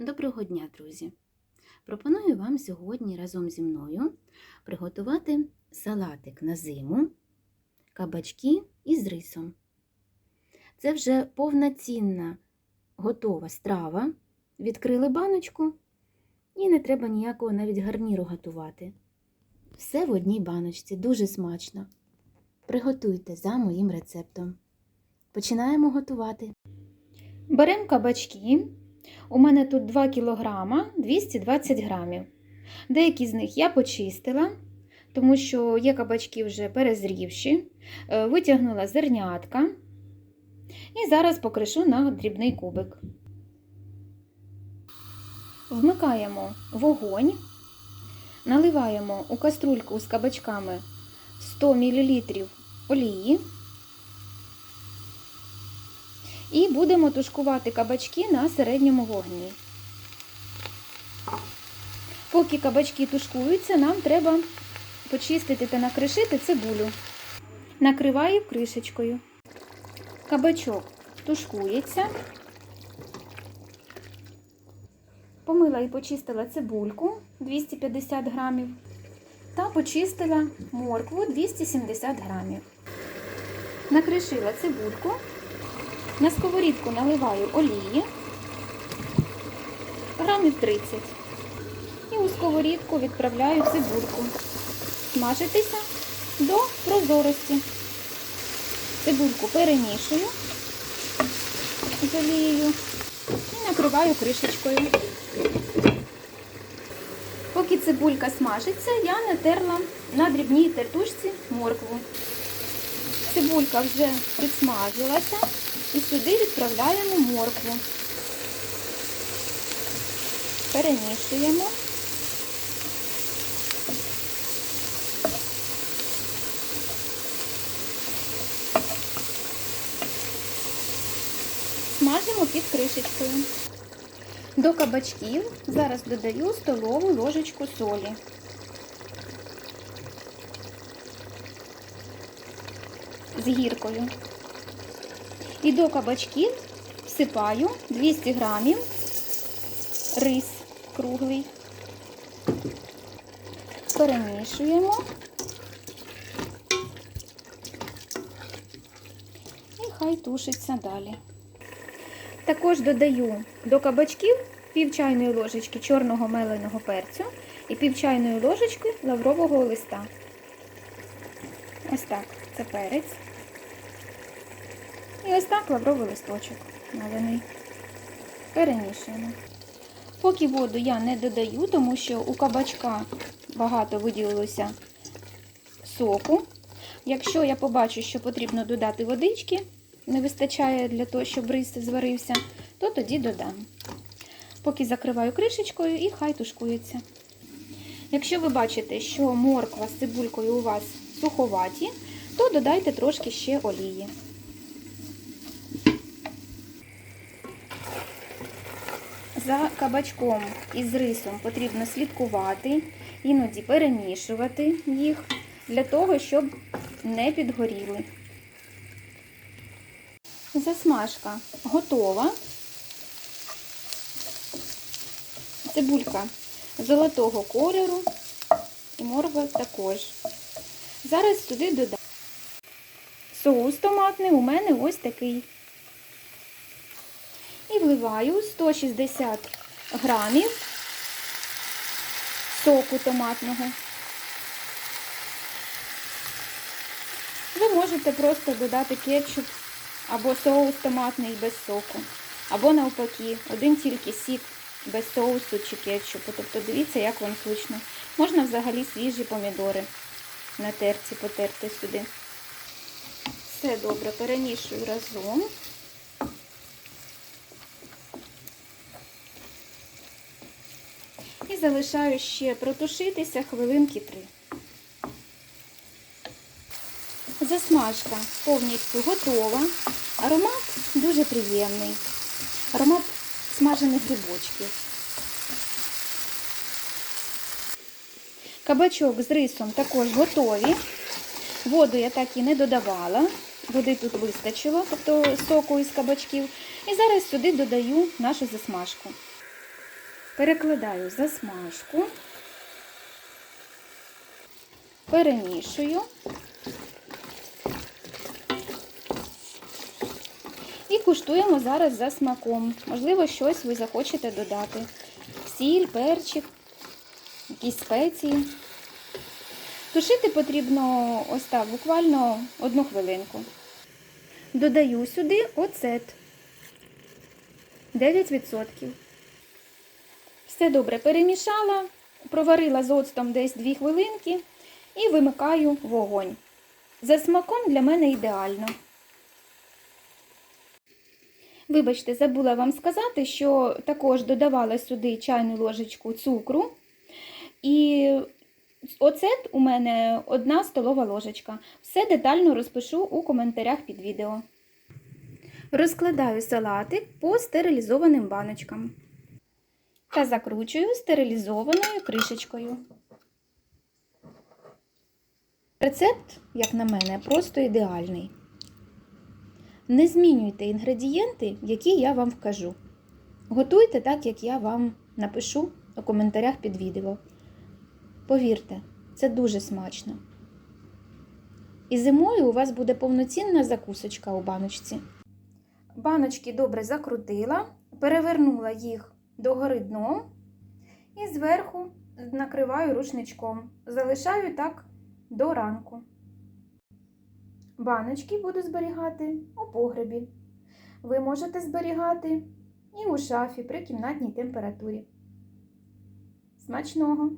Доброго дня, друзі! Пропоную вам сьогодні разом зі мною приготувати салатик на зиму, кабачки із рисом. Це вже повноцінна готова страва. Відкрили баночку і не треба ніякого навіть гарніру готувати. Все в одній баночці, дуже смачно. Приготуйте за моїм рецептом. Починаємо готувати. Беремо кабачки. У мене тут 2 кг 220 грамів. Деякі з них я почистила, тому що є кабачки вже перезрівші, Е, витягнула зернятка і зараз покришу на дрібний кубик. Вмикаємо вогонь, наливаємо у каструльку з кабачками 100 мл олії. І будемо тушкувати кабачки на середньому вогні. Поки кабачки тушкуються, нам треба почистити та накришити цибулю. Накриваю кришечкою. Кабачок тушкується. Помила і почистила цибульку 250 грамів та почистила моркву 270 грамів. Накришила цибульку. На сковорідку наливаю олії грамів 30. І у сковорідку відправляю цибульку. Смажитися до прозорості. Цибульку перемішую з олією і накриваю кришечкою. Поки цибулька смажиться, я натерла на дрібній тертушці моркву. Цибулька вже підсмажилася. І сюди відправляємо моркву. Перемішуємо. Смажимо під кришечкою. До кабачків зараз додаю столову ложечку солі. З гіркою. І до кабачків всипаю 200 грамів рис круглий. Перемішуємо. І хай тушиться далі. Також додаю до кабачків пів чайної ложечки чорного меленого перцю і пів чайної ложечки лаврового листа. Ось так, це перець. І ось так лавровий листочок малений. Перемішуємо. Поки воду я не додаю, тому що у кабачка багато виділилося соку. Якщо я побачу, що потрібно додати водички, не вистачає для того, щоб рис зварився, то тоді додам. Поки закриваю кришечкою і хай тушкується. Якщо ви бачите, що морква з цибулькою у вас суховаті, то додайте трошки ще олії. За кабачком із рисом потрібно слідкувати, іноді перемішувати їх для того, щоб не підгоріли. Засмажка готова. Цибулька золотого кольору і морква також. Зараз сюди додам. Соус томатний у мене ось такий. І вливаю 160 грамів соку томатного. Ви можете просто додати кетчуп або соус томатний без соку, або навпаки, один тільки сік без соусу чи кетчупу. Тобто дивіться, як вам зручно. Можна взагалі свіжі помідори на терці потерти сюди. Все добре, перемішую разом. І залишаю ще протушитися хвилинки три. Засмажка повністю готова. Аромат дуже приємний. Аромат смажених грибочків. Кабачок з рисом також готові. Воду я так і не додавала. Води тут вистачило, тобто соку із кабачків. І зараз сюди додаю нашу засмажку. Перекладаю засмажку, перемішую і куштуємо зараз за смаком. Можливо, щось ви захочете додати. Сіль, перчик, якісь спеції. Тушити потрібно ось так, буквально одну хвилинку. Додаю сюди оцет 9%. Все добре перемішала, проварила з оцтом десь 2 хвилинки і вимикаю вогонь. За смаком для мене ідеально. Вибачте, забула вам сказати, що також додавала сюди чайну ложечку цукру. І оцет у мене одна столова ложечка. Все детально розпишу у коментарях під відео. Розкладаю салатик по стерилізованим баночкам та закручую стерилізованою кришечкою. Рецепт, як на мене, просто ідеальний. Не змінюйте інгредієнти, які я вам вкажу. Готуйте так, як я вам напишу у коментарях під відео. Повірте, це дуже смачно. І зимою у вас буде повноцінна закусочка у баночці. Баночки добре закрутила, перевернула їх догори дном і зверху накриваю рушничком. Залишаю так до ранку. Баночки буду зберігати у погребі. Ви можете зберігати і у шафі при кімнатній температурі. Смачного!